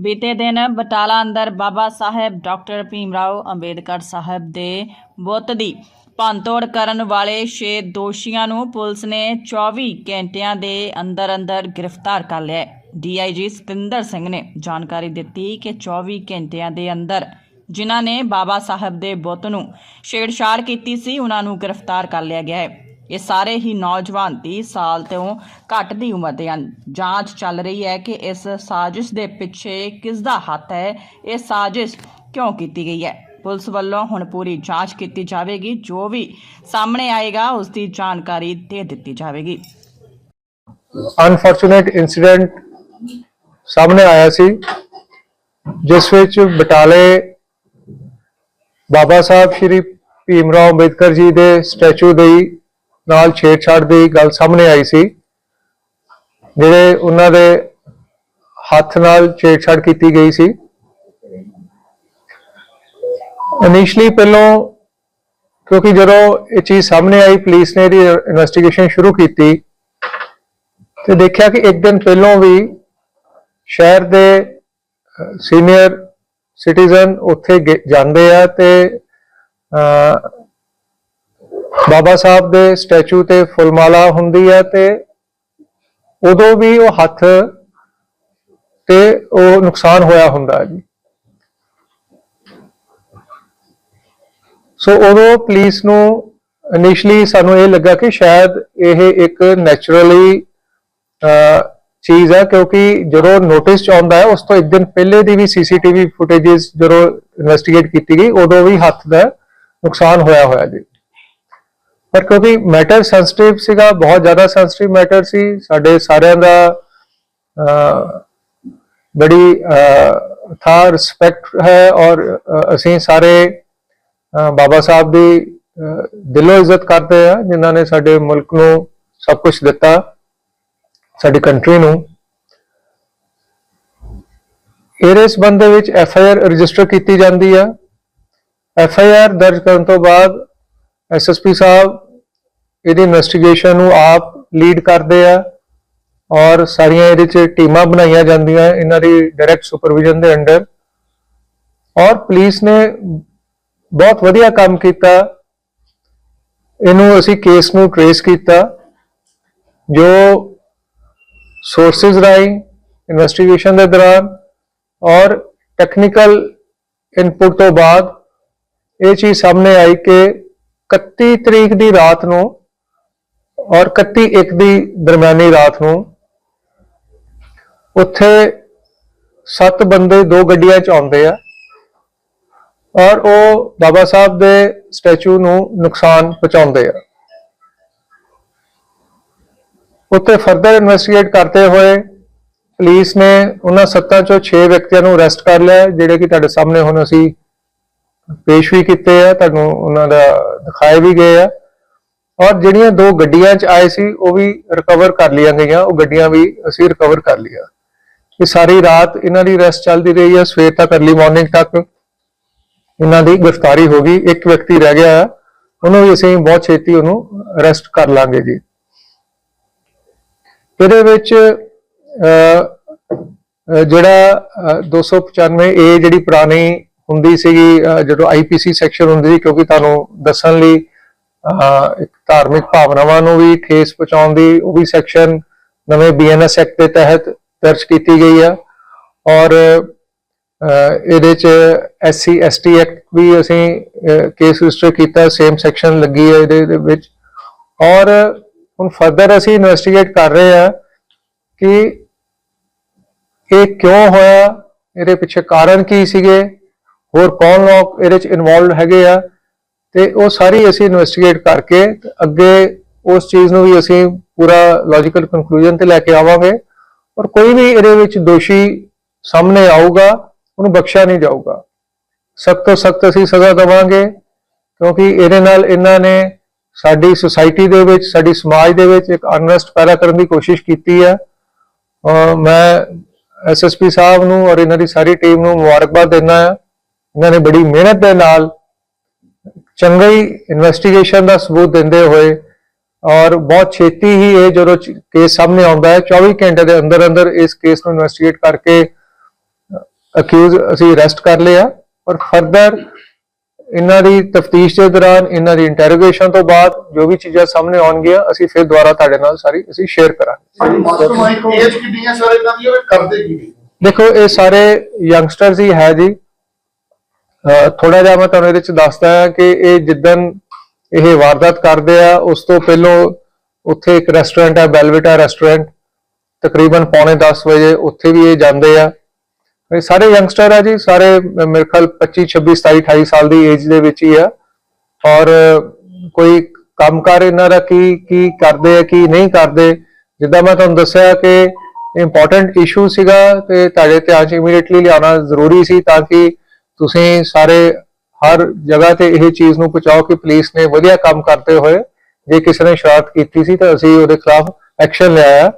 ਬੀਤੇ ਦਿਨ ਬਟਾਲਾ ਅੰਦਰ ਬਾਬਾ ਸਾਹਿਬ ਡਾਕਟਰ ਭੀਮਰਾਓ ਅੰਬੇਦਕਰ ਸਾਹਿਬ ਦੇ ਬੁੱਤ ਦੀ ਭੰਨਤੋੜ ਕਰਨ ਵਾਲੇ 6 ਦੋਸ਼ੀਆਂ ਨੂੰ ਪੁਲਿਸ ਨੇ 24 ਘੰਟਿਆਂ ਦੇ ਅੰਦਰ ਅੰਦਰ ਗ੍ਰਿਫਤਾਰ ਕਰ ਲਿਆ ਡੀਆਈਜੀ ਸਤਿੰਦਰ ਸਿੰਘ ਨੇ ਜਾਣਕਾਰੀ ਦਿੱਤੀ ਕਿ 24 ਘੰਟਿਆਂ ਦੇ ਅੰਦਰ ਜਿਨ੍ਹਾਂ ਨੇ ਬਾਬਾ ਸਾਹਿਬ ਦੇ ਬੁੱਤ ਨੂੰ ਛੇੜਛਾੜ ਕੀਤੀ ਸੀ, ਉਹਨਾਂ ਨੂੰ ਗ੍ਰਿਫਤਾਰ ਕਰ ਲਿਆ ਗਿਆ ਹੈ। ਇਹ ਸਾਰੇ ਹੀ ਨੌਜਵਾਨ 30 ਸਾਲ ਤੋਂ ਘੱਟ ਦੀ ਉਮਰ ਦੇ ਹਨ। ਜਾਂਚ ਚੱਲ ਰਹੀ ਹੈ ਕਿ ਇਸ ਸਾਜ਼ਿਸ਼ ਦੇ ਪਿੱਛੇ ਕਿਸ ਦਾ ਹੱਥ ਹੈ। ਇਹ ਸਾਜ਼ਿਸ਼ ਕਿਉਂ ਕੀਤੀ ਗਈ ਹੈ? ਪੁਲਿਸ ਵੱਲੋਂ ਹੁਣ ਪੂਰੀ ਜਾਂਚ ਕੀਤੀ ਜਾਵੇਗੀ। ਜੋ ਵੀ ਸਾਹਮਣੇ ਆਏਗਾ ਉਸ ਦੀ ਜਾਣਕਾਰੀ ਦੇ ਦਿੱਤੀ ਜਾਵੇਗੀ। ਅਨਫੋਰਚੂਨੇਟ ਇਨਸੀਡੈਂਟ ਸਾਹਮਣੇ ਆਇਆ ਸੀ, ਜਿਸ ਵਿੱਚ ਬਟਾਲੇ ਬਾਬਾ ਸਾਹਿਬ ਸ਼੍ਰੀ ਭੀਮ ਰਾਓ ਅੰਬੇਦਕਰ ਜੀ ਦੇ ਸਟੈਚੂ ਦੇ ਨਾਲ ਛੇੜਛਾੜ ਦੀ ਗੱਲ ਸਾਹਮਣੇ ਆਈ ਸੀ। ਜਿਹੜੇ ਉਹਨਾਂ ਦੇ ਹੱਥ ਨਾਲ ਛੇੜਛਾੜ ਕੀਤੀ ਗਈ ਸੀ। ਇਨੀਸ਼ੀਅਲੀ ਪਹਿਲੋਂ ਕਿਉਂਕਿ ਜਦੋਂ ਇਹ ਚੀਜ਼ ਸਾਹਮਣੇ ਆਈ ਪੁਲਿਸ ਨੇ ਇਹਦੀ ਇਨਵੈਸਟੀਗੇਸ਼ਨ ਸ਼ੁਰੂ ਕੀਤੀ ਤੇ ਦੇਖਿਆ ਕਿ ਇੱਕ ਦਿਨ ਪਹਿਲਾਂ ਵੀ ਸ਼ਹਿਰ ਦੇ ਸੀਨੀਅਰ ਸਿਟੀਜ਼ਨ ਉੱਥੇ ਗੇ- ਜਾਂਦੇ ਆ ਤੇ ਅਹ, ਬਾਬਾ ਸਾਹਿਬ ਦੇ ਸਟੈਚੂ ਤੇ ਫੁੱਲਮਾਲਾ ਹੁੰਦੀ ਹੈ ਤੇ ਉਦੋਂ ਵੀ ਉਹ ਹੱਥ ਤੇ ਉਹ ਨੁਕਸਾਨ ਹੋਇਆ ਹੁੰਦਾ ਜੀ। ਸੋ ਉਦੋਂ ਪੁਲਿਸ ਨੂੰ ਇਨੀਸ਼ੀਅਲੀ ਸਾਨੂੰ ਇਹ ਲੱਗਾ ਕਿ ਸ਼ਾਇਦ ਇਹ ਇੱਕ ਨੈਚੁਰਲੀ ਚੀਜ਼ ਹੈ ਕਿਉਂਕਿ ਜਦੋਂ ਨੋਟਿਸ ਚ ਆਉਂਦਾ ਹੈ, ਉਸ ਤੋਂ ਇੱਕ ਦਿਨ ਪਹਿਲੇ ਦੀ ਵੀ ਸੀਸੀਟੀਵੀ ਫੁਟੇजेस ਜਦੋਂ ਇਨਵੈਸਟੀਗੇਟ ਕੀਤੀ ਗਈ, ਉਦੋਂ ਵੀ ਹੱਥ ਦਾ ਨੁਕਸਾਨ ਹੋਇਆ ਹੋਇਆ ਜੀ। ਪਰ ਕਿਉਂਕਿ ਮੈਟਰ ਸੈਂਸਿਟਿਵ ਸੀਗਾ ਬਹੁਤ ਜ਼ਿਆਦਾ ਸੈਂਸਿਟਿਵ ਮੈਟਰ ਸੀ। ਸਾਡੇ ਸਾਰਿਆਂ ਦਾ ਬੜੀ ਅਹ, ਥਾ ਰਿਸਪੈਕਟ ਹੈ ਔਰ ਅਸੀਂ ਸਾਰੇ ਬਾਬਾ ਸਾਹਿਬ ਦੀ ਦਿਲੋਂ ਇੱਜ਼ਤ ਕਰਦੇ ਆ ਜਿਨ੍ਹਾਂ ਨੇ ਸਾਡੇ ਮੁਲਕ ਨੂੰ ਸਭ ਕੁਝ ਦਿੱਤਾ ਸਾਡੀ ਕੰਟਰੀ ਨੂੰ। ਇਹਦੇ ਸੰਬੰਧ ਵਿੱਚ ਐਫ ਆਈ ਆਰ ਰਜਿਸਟਰ ਕੀਤੀ ਜਾਂਦੀ ਆ। ਐਫ ਆਈ ਆਰ ਦਰਜ ਕਰਨ ਤੋਂ ਬਾਅਦ ਐਸ ਐਸ ਪੀ ਸਾਹਿਬ, ਇਹਦੀ ਇਨਵੈਸਟੀਗੇਸ਼ਨ ਨੂੰ ਆਪ ਲੀਡ ਕਰਦੇ ਆ ਔਰ ਸਾਰੀਆਂ ਇਹਦੇ ਚ ਟੀਮਾਂ ਬਣਾਈਆਂ ਜਾਂਦੀਆਂ ਇਹਨਾਂ ਦੀ ਡਾਇਰੈਕਟ ਸੁਪਰਵਿਜ਼ਨ ਦੇ ਅੰਡਰ ਔਰ ਪੁਲਿਸ ਨੇ ਬਹੁਤ ਵਧੀਆ ਕੰਮ ਕੀਤਾ। ਇਹਨੂੰ ਅਸੀਂ ਕੇਸ ਨੂੰ ਟ੍ਰੇਸ ਕੀਤਾ, ਜੋ ਸੋਰਸਸ ਰਾਹੀਂ ਇਨਵੈਸਟੀਗੇਸ਼ਨ ਦੇ ਦੌਰਾਨ ਔਰ ਟੈਕਨੀਕਲ ਇਨਪੁਟ ਤੋਂ ਬਾਅਦ ਇਹ ਚੀਜ਼ ਸਾਹਮਣੇ ਆਈ ਕਿ 31 ਤਰੀਕ ਦੀ ਰਾਤ ਨੂੰ ਔਰ 31 ਇੱਕ ਦੀ ਦਰਮਿਆਨੀ ਰਾਤ ਨੂੰ ਉੱਥੇ ਸੱਤ ਬੰਦੇ ਦੋ ਗੱਡੀਆਂ ਚ ਆਉਂਦੇ ਆ ਔਰ ਉਹ ਬਾਬਾ ਸਾਹਿਬ ਦੇ ਸਟੈਚੂ ਨੂੰ ਨੁਕਸਾਨ ਪਹੁੰਚਾਉਂਦੇ ਆ। ਉੱਤੇ ਫਰਦਰ ਇਨਵੈਸਟੀਗੇਟ ਕਰਦੇ ਹੋਏ ਪੁਲਿਸ ਨੇ ਉਹਨਾਂ ਸੱਤਾਂ ਚੋਂ 6 ਵਿਅਕਤੀਆਂ ਨੂੰ ਅਰੈਸਟ ਕਰ ਲਿਆ, ਜਿਹੜੇ ਕਿ ਤੁਹਾਡੇ ਸਾਹਮਣੇ ਹੁਣ ਅਸੀਂ ਪੇਸ਼ ਵੀ ਕੀਤੇ ਆ ਤੁਹਾਨੂੰ ਉਹਨਾਂ ਦਾ ਦਿਖਾਏ ਵੀ ਗਏ ਆ। ਔਰ ਜਿਹੜੀਆਂ ਦੋ ਗੱਡੀਆਂ 'ਚ ਆਏ ਸੀ ਉਹ ਵੀ ਰਿਕਵਰ ਕਰ ਲਈਆਂ ਗਈਆਂ ਉਹ ਗੱਡੀਆਂ ਵੀ ਅਸੀਂ ਰਿਕਵਰ ਕਰ ਲਈਆਂ। ਇਹ ਸਾਰੀ ਰਾਤ ਇਹਨਾਂ ਦੀ ਰੈਸਟ ਚੱਲਦੀ ਰਹੀ ਹੈ ਸਵੇਰ ਤੱਕ ਅਰਲੀ ਮਾਰਨਿੰਗ ਤੱਕ ਇਹਨਾਂ ਦੀ ਗ੍ਰਿਫਤਾਰੀ ਹੋ ਗਈ। ਇੱਕ ਵਿਅਕਤੀ ਰਹਿ ਗਿਆ ਉਹਨੂੰ ਵੀ ਅਸੀਂ ਬਹੁਤ ਛੇਤੀ ਉਹਨੂੰ ਅਰੈਸਟ ਕਰ ਲਾਂਗੇ ਜੀ। ਇਹਦੇ ਵਿੱਚ ਅਹ, ਅਹ, ਜਿਹੜਾ ਅਹ, 295 ਏ ਜਿਹੜੀ ਪੁਰਾਣੀ ਹੁੰਦੀ ਸੀਗੀ ਅਹ, ਜਦੋਂ ਆਈਪੀਸੀ ਸੈਕਸ਼ਨ ਹੁੰਦੀ ਸੀ ਕਿਉਂਕਿ ਤੁਹਾਨੂੰ ਦੱਸਣ ਲਈ ਇੱਕ ਧਾਰਮਿਕ ਭਾਵਨਾਵਾਂ ਨੂੰ ਵੀ ਠੇਸ ਪਹੁੰਚਾਉਣ ਦੀ ਉਹ ਵੀ ਸੈਕਸ਼ਨ ਨਵੇਂ ਬੀਐਨਐਸ ਐਕਟ ਦੇ ਤਹਿਤ ਦਰਜ ਕੀਤੀ ਗਈ ਆ। ਔਰ ਇਹਦੇ ਚ ਐਸਸੀ ਐਸਟੀ ਐਕਟ ਵੀ ਅਸੀਂ ਕੇਸ ਰਜਿਸਟਰ ਕੀਤਾ ਸੇਮ ਸੈਕਸ਼ਨ ਲੱਗੀ ਹੈ ਇਹਦੇ ਵਿੱਚ। ਔਰ ਹੁਣ ਫਰਦਰ ਅਸੀਂ ਇਨਵੈਸਟੀਗੇਟ ਕਰ ਰਹੇ ਆ ਕਿ ਇਹ ਕਿਉਂ ਹੋਇਆ ਇਹਦੇ ਪਿੱਛੇ ਕਾਰਨ ਕੀ ਸੀਗੇ ਹੋਰ ਕੌਣ ਲੋਕ ਇਹਦੇ ਚ ਇਨਵੋਲਡ ਹੈਗੇ ਆ? ਤੇ ਉਹ ਸਾਰੀ ਅਸੀਂ ਇਨਵੈਸਟੀਗੇਟ ਕਰਕੇ ਅੱਗੇ ਉਸ ਚੀਜ਼ ਨੂੰ ਵੀ ਅਸੀਂ ਪੂਰਾ ਲੌਜੀਕਲ ਕਨਕਲੂਜਨ ਤੇ ਲੈ ਕੇ ਆਵਾਂਗੇ। ਔਰ ਕੋਈ ਵੀ ਇਹਦੇ ਵਿੱਚ ਦੋਸ਼ੀ ਸਾਹਮਣੇ ਆਊਗਾ, ਉਹਨੂੰ ਬਖਸ਼ਿਆ ਨਹੀਂ ਜਾਊਗਾ। ਸਖਤ ਤੋਂ ਸਖਤ ਅਸੀਂ ਸਜ਼ਾ ਦੇਵਾਂਗੇ, ਕਿਉਂਕਿ ਇਹਦੇ ਨਾਲ ਇਹਨਾਂ ਨੇ ਸਾਡੀ ਸੁਸਾਇਟੀ ਦੇ ਵਿੱਚ, ਸਾਡੀ ਸਮਾਜ ਦੇ ਵਿੱਚ ਇੱਕ ਅਨਰੈਸਟ ਪੈਦਾ ਕਰਨ ਦੀ ਕੋਸ਼ਿਸ਼ ਕੀਤੀ ਹੈ ਔਰ ਮੈਂ ਐਸਐਸਪੀ ਸਾਹਿਬ ਨੂੰ ਔਰ ਇਹਨਾਂ ਦੀ ਸਾਰੀ ਟੀਮ ਨੂੰ ਮੁਬਾਰਕਬਾਦ ਦਿੰਦਾ ਹਾਂ। ਇਹਨਾਂ ਨੇ ਬੜੀ ਮਿਹਨਤ ਦੇ ਨਾਲ ਚੰਗੀ ਇਨਵੈਸਟੀਗੇਸ਼ਨ ਦਾ ਸਬੂਤ ਦਿੰਦੇ ਹੋਏ ਔਰ ਬਹੁਤ ਛੇਤੀ ਹੀ ਇਹ ਜਦੋਂ ਕੇਸ ਸਾਹਮਣੇ ਆਉਂਦਾ ਹੈ 24 ਘੰਟੇ ਦੇ ਅੰਦਰ ਅੰਦਰ ਇਸ ਕੇਸ ਨੂੰ ਇਨਵੈਸਟੀਗੇਟ ਕਰਕੇ ਅਕਿਊਜ਼ ਅਸੀਂ ਅਰੈਸਟ ਕਰ ਲਿਆ। ਔਰ ਫਰਦਰ ਇਹਨਾਂ ਦੀ ਤਫਤੀਸ਼ ਦੇ ਦੌਰਾਨ ਇਹਨਾਂ ਦੀ ਇੰਟਰੋਗੇਸ਼ਨ ਤੋਂ ਬਾਅਦ ਜੋ ਵੀ ਚੀਜ਼ਾਂ ਸਾਹਮਣੇ ਆਉਣਗੀਆਂ ਅਸੀਂ ਫਿਰ ਦੁਬਾਰਾ ਤੁਹਾਡੇ ਨਾਲ ਸਾਰੀ ਅਸੀਂ ਸ਼ੇਅਰ ਕਰਾਂਗੇ। ਦੇਖੋ ਇਹ ਸਾਰੇ ਯੰਗਸਟਰਸ ਹੀ ਹੈ ਜੀ। ਥੋੜਾ ਜਿਹਾ ਮੈਂ ਤੁਹਾਨੂੰ ਇਹਦੇ ਚ ਦੱਸਦਾ ਹਾਂ ਕਿ ਇਹ ਜਿੱਦਨ ਇਹ ਵਾਰਦਾਤ ਕਰਦੇ ਆ, ਉਸ ਤੋਂ ਪਹਿਲਾਂ ਉੱਥੇ ਇੱਕ ਰੈਸਟੋਰੈਂਟ ਆ, ਬੈਲਵਿਟਾ ਰੈਸਟੋਰੈਂਟ ਤਕਰੀਬਨ ਪੌਣੇ 10 ਵਜੇ ਉੱਥੇ ਵੀ ਇਹ ਜਾਂਦੇ ਆ। ਇਹ ਸਾਰੇ ਯੰਗਸਟਰ ਆ ਜੀ, ਸਾਰੇ ਮੇਰੇ ਖਿਆਲ 25 26 27 28 ਸਾਲ ਦੀ ਏਜ ਦੇ ਵਿੱਚ ਹੀ ਆ। ਔਰ ਕੋਈ ਕੰਮਕਾਰ ਇਹਨਾਂ ਦਾ ਕੀ ਕੀ ਕਰਦੇ ਆ, ਕੀ ਨਹੀਂ ਕਰਦੇ, ਜਿੱਦਾਂ ਮੈਂ ਤੁਹਾਨੂੰ ਦੱਸਿਆ ਕਿ ਇੰਪੋਰਟੈਂਟ ਇਸ਼ੂ ਸੀਗਾ ਤੇ ਤੁਹਾਡੇ ਧਿਆਨ ਚ ਇਮੀਡੀਏਟਲੀ ਲਿਆਉਣਾ ਜ਼ਰੂਰੀ ਸੀ ਤਾਂ ਕਿ ਤੁਸੀਂ ਸਾਰੇ ਹਰ ਜਗ੍ਹਾ ਤੇ ਇਹ ਚੀਜ਼ ਨੂੰ ਪਹੁੰਚਾਓ ਕਿ ਪੁਲਿਸ ਨੇ ਵਧੀਆ ਕੰਮ ਕਰਦੇ ਹੋਏ ਜੇ ਕਿਸੇ ਨੇ ਸ਼ਰਾਰਤ ਕੀਤੀ ਸੀ ਤਾਂ ਅਸੀਂ ਉਹਦੇ ਖਿਲਾਫ ਐਕਸ਼ਨ ਲਿਆ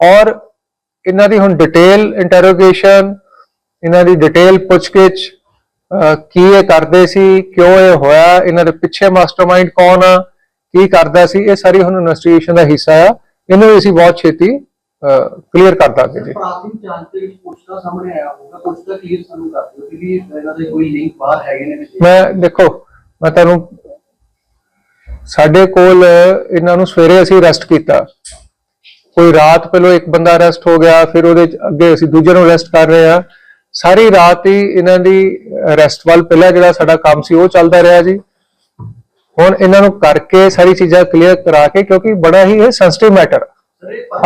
ਔਰ ਇਹਨਾਂ ਦੀ ਹੁਣ ਡਿਟੇਲ ਇੰਟਰੋਗੇਸ਼ਨ ਇਹਨਾਂ ਦੀ ਡਿਟੇਲ ਪੁੱਛਗਿੱਛ ਕੀ ਇਹ ਕਰਦੇ ਸੀ, ਕਿਉਂ ਇਹ ਹੋਇਆ, ਇਹਨਾਂ ਦੇ ਪਿੱਛੇ ਮਾਸਟਰਮਾਈਂਡ ਕੌਣ ਆ, ਕੀ ਕਰਦਾ ਸੀ, ਇਹ ਸਾਰੀ ਹੁਣ ਇਨਵੈਸਟੀਗੇਸ਼ਨ ਦਾ ਹਿੱਸਾ ਆ। ਇਹਨੂੰ ਵੀ ਅਸੀਂ ਬਹੁਤ ਛੇਤੀ ਕਲੀਅਰ ਕਰ ਦਾਂਗੇ ਜੀ। ਪ੍ਰਾਥਮਿਕ ਜਾਂਚ ਦੇ ਵਿੱਚ ਕੁਝ ਤਾਂ ਸਾਹਮਣੇ ਆਇਆ ਹੋਊਗਾ ਕੁਝ ਤਾਂ ਕਲੀਅਰ ਸਾਨੂੰ ਕਰ ਦਿਓ ਕਿ ਵੀ ਇਹਨਾਂ ਦੇ ਕੋਈ ਲਿੰਕ ਬਾਹਰ ਹੈਗੇ ਨੇ ਵਿੱਚ। ਮੈਂ ਦੇਖੋ ਮੈਂ ਤੁਹਾਨੂੰ ਸਾਡੇ ਕੋਲ ਇਹਨਾਂ ਨੂੰ ਸਵੇਰੇ ਅਸੀਂ ਅਰੈਸਟ ਕੀਤਾ। ਕੋਈ ਰਾਤ ਪਹਿਲਾਂ ਇੱਕ ਬੰਦਾ ਅਰੈਸਟ ਹੋ ਗਿਆ ਫਿਰ ਉਹਦੇ ਅੱਗੇ ਅਸੀਂ ਦੂਜੇ ਨੂੰ ਅਰੈਸਟ ਕਰ ਰਹੇ ਆ ਸਾਰੀ ਰਾਤ ਹੀ ਇਹਨਾਂ ਦੀ ਅਰੈਸਟ ਵੱਲ ਪਹਿਲਾ ਜਿਹੜਾ ਸਾਡਾ ਕੰਮ ਸੀ ਉਹ ਚੱਲਦਾ ਰਿਹਾ ਜੀ। ਹੁਣ ਇਹਨਾਂ ਨੂੰ ਕਰਕੇ ਸਾਰੀ ਚੀਜ਼ਾਂ ਕਲੀਅਰ ਕਰਾ ਕੇ ਕਿਉਂਕਿ ਬੜਾ ਹੀ ਇਹ ਸੈਂਸਿਟਿਵ ਮੈਟਰ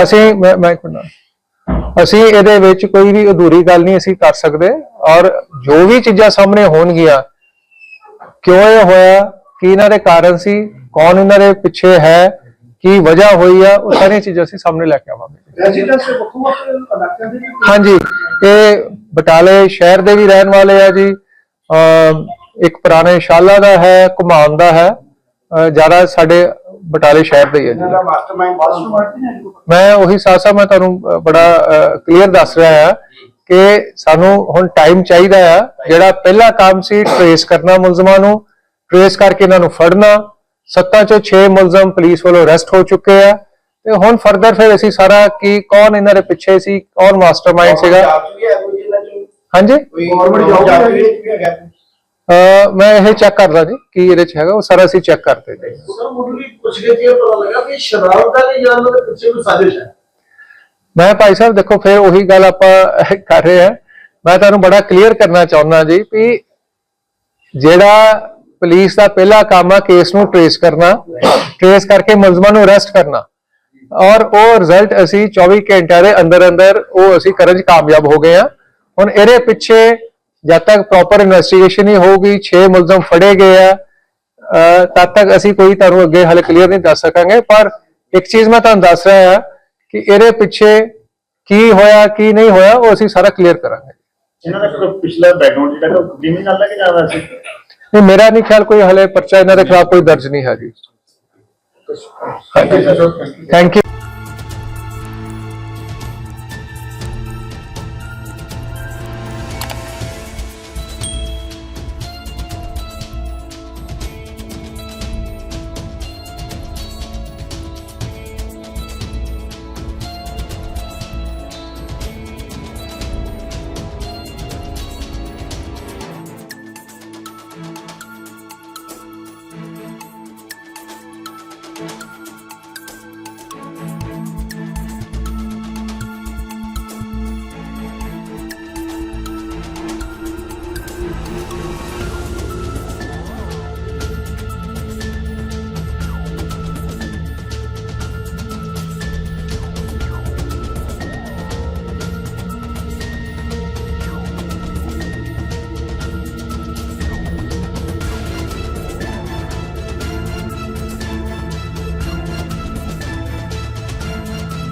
ਅਸੀਂ, ਮੈਂ ਮੈਂ ਇੱਕ ਅਸੀਂ ਇਹਦੇ ਵਿੱਚ ਕੋਈ ਵੀ ਅਧੂਰੀ ਗੱਲ ਨਹੀਂ ਅਸੀਂ ਕਰ ਸਕਦੇ ਔਰ ਜੋ ਵੀ ਚੀਜ਼ਾਂ ਸਾਹਮਣੇ ਹੋਣਗੀਆਂ, ਕਿਉਂ ਇਹ ਹੋਇਆ, ਕੀ ਇਹਨਾਂ ਦੇ ਕਾਰਨ ਸੀ, ਕੌਣ ਇਹਨਾਂ ਦੇ ਪਿੱਛੇ ਹੈ, ਕੀ ਵਜ੍ਹਾ ਹੋਈ ਆ, ਉਹ ਸਾਰੀਆਂ ਚੀਜ਼ਾਂ ਅਸੀਂ ਸਾਹਮਣੇ ਲੈ ਕੇ ਆਵਾਂਗੇ। ਹਾਂਜੀ, ਇਹ ਬਟਾਲੇ ਸ਼ਹਿਰ ਦੇ ਵੀ ਰਹਿਣ ਵਾਲੇ ਆ ਜੀ। ਅਮ ਇੱਕ ਪੁਰਾਣੇ ਸ਼ਾਲਾ ਦਾ ਹੈ ਘੁਮਾਨ ਦਾ ਹੈ। ਅਹ, ਜ਼ਿਆਦਾ ਸਾਡੇ ਬਟਾਲੇ ਸ਼ਹਿਰ ਦੇ ਹੀ ਹੈ ਜੀ। ਮੈਂ ਉਹੀ ਸਾਥ ਸਾਥ ਮੈਂ ਤੁਹਾਨੂੰ ਬੜਾ ਕਲੀਅਰ ਦੱਸ ਰਿਹਾ ਹਾਂ ਕਿ ਸਾਨੂੰ ਹੁਣ ਟਾਈਮ ਚਾਹੀਦਾ ਆ ਜਿਹੜਾ ਪਹਿਲਾ ਕੰਮ ਸੀ ਟ੍ਰੇਸ ਕਰਨਾ ਮੁਲਜ਼ਮਾਂ ਨੂੰ ਟ੍ਰੇਸ ਕਰਕੇ ਇਹਨਾਂ ਨੂੰ ਫੜਨਾ। ਸੱਤਾਂ ਚੋਂ 6 ਮੁਲਜ਼ਮ ਪੁਲਿਸ ਵੱਲੋਂ ਅਰੈਸਟ ਹੋ ਚੁੱਕੇ ਆ। ਤੇ ਹੁਣ ਫਰਦਰ ਫਿਰ ਅਸੀਂ ਸਾਰਾ ਕੀ ਕੌਣ ਇਹਨਾਂ ਦੇ ਪਿੱਛੇ ਸੀ ਕੌਣ ਮਾਸਟਰਮਾਈਂਡ ਸੀਗਾ? ਹਾਂਜੀ? ਗਵਰਨਮੈਂਟ ਜੌਬ ਮੈਂ ਇਹ ਚੈੱਕ ਕਰਦਾ ਜੀ ਕੀ ਇਹਦੇ ਚ ਹੈਗਾ ਉਹ ਸਾਰਾ ਅਸੀਂ ਚੈੱਕ ਕਰਦੇ ਜੀ। ਸਰ ਮੁੱਢ ਵੀ ਪੁੱਛ ਕੇ ਇਹ ਪਤਾ ਲੱਗਾ ਕਿ ਸ਼ਰਾਬ ਦਾ ਨਹੀਂ ਜਾਣ ਦੇ ਪਿੱਛੇ ਕੋਈ ਸਾਜ਼ਿਸ਼ ਹੈ? ਮੈਂ ਭਾਈ ਸਾਹਿਬ ਦੇਖੋ ਫਿਰ ਉਹੀ ਗੱਲ ਆਪਾਂ ਕਰ ਰਹੇ ਆ ਮੈਂ ਤੁਹਾਨੂੰ ਬੜਾ ਕਲੀਅਰ ਕਰਨਾ ਚਾਹੁੰਦਾ ਜੀ ਵੀ ਜਿਹੜਾ ਪੁਲਿਸ ਦਾ ਪਹਿਲਾ ਕੰਮ ਆ ਕੇਸ ਨੂੰ ਟ੍ਰੇਸ ਕਰਨਾ ਟ੍ਰੇਸ ਕਰਕੇ ਮੁਲਜ਼ਮਾਂ ਨੂੰ ਅਰੈਸਟ ਕਰਨਾ। ਔਰ ਉਹ ਰਿਜ਼ਲਟ ਅਸੀਂ 24 ਘੰਟਿਆਂ ਦੇ ਅੰਦਰ ਅੰਦਰ ਉਹ ਅਸੀਂ ਕਰਨ 'ਚ ਕਾਮਯਾਬ ਹੋ ਗਏ ਆ ਹੁਣ ਇਹਦੇ ਪਿੱਛੇ ਜਦ ਤੱਕ ਪ੍ਰੋਪਰ ਇਨਵੈਸਟੀਗੇਸ਼ਨ ਹੀ ਹੋਊਗੀ 6 ਮੁਲਜ਼ਮ ਫੜੇ ਗਏ ਆ ਤਦ ਤੱਕ ਅਸੀਂ ਕੋਈ ਤੁਹਾਨੂੰ ਅੱਗੇ ਹਾਲੇ ਕਲੀਅਰ ਨਹੀਂ ਦੱਸ ਸਕਾਂਗੇ ਪਰ ਇੱਕ ਚੀਜ਼ ਮੈਂ ਤੁਹਾਨੂੰ ਦੱਸ ਰਿਹਾ ਹਾਂ ਕਿ ਇਹਦੇ ਪਿੱਛੇ ਕੀ ਹੋਇਆ ਕੀ ਨਹੀਂ ਹੋਇਆ ਉਹ ਅਸੀਂ ਸਾਰਾ ਕਲੀਅਰ ਕਰਾਂਗੇ। ਇਹਨਾਂ ਦਾ ਪਿਛਲਾ ਬੈਕਗ੍ਰਾਉਂਡ ਜਿਹੜਾ ਕਿ ਕ੍ਰਿਮੀਨਲ ਲੈ ਕੇ ਜਾਂਦਾ ਸੀ? ਨਹੀਂ ਮੇਰਾ ਨਹੀਂ ਖਿਆਲ ਕੋਈ ਹਲੇ ਪਰਚਾ ਇਹਨਾਂ ਦੇ ਖਿਲਾਫ ਕੋਈ ਦਰਜ ਨਹੀਂ ਹੈ ਜੀ। Thank you